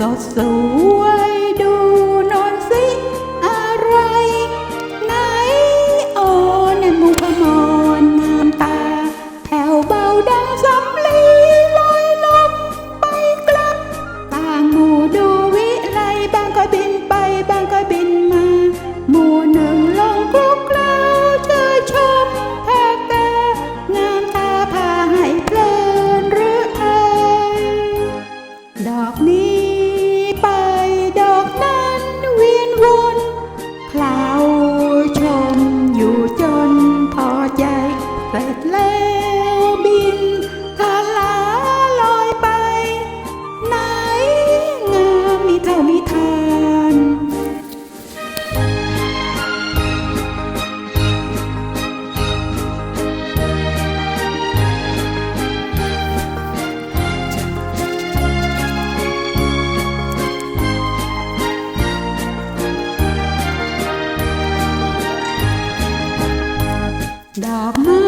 สดสวยดูนอนสิอะไร ไหนโอนั่นมุมขมอนงามตา แผ่วเบาดังสำลีลอยลมไปกลับต่างหมู่ดูวิไลบางก็บินไปบางก็บินมา หมู่หนึ่งลงคลุกเคล้าเจอชมภาคตางามตาพาให้เพลินรือไทยดอกนี้ Давно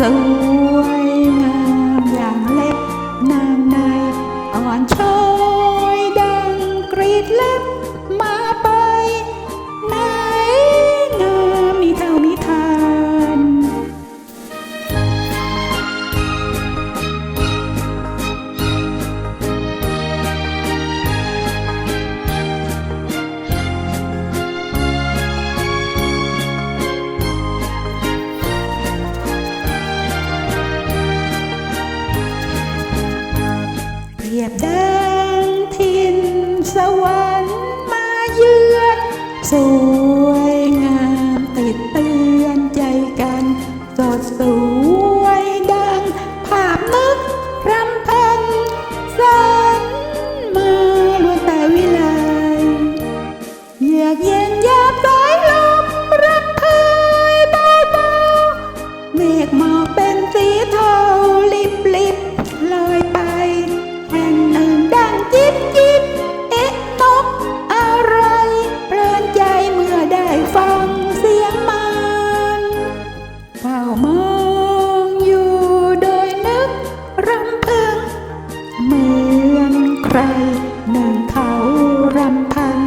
sâu ai lại สวรรค์มาเยือนสวยงามติดเตือนใจกัน สดสวยดัง ภาพนึกรำพันสันมาล้วนแต่วิไลเยือกเย็นยาบสายลมรักเพยเบาๆเมฆหมอกเป็นสีทอง มองอยู่โดยนึกรำพึงเหมือนใครหนึ่งเขารำพัน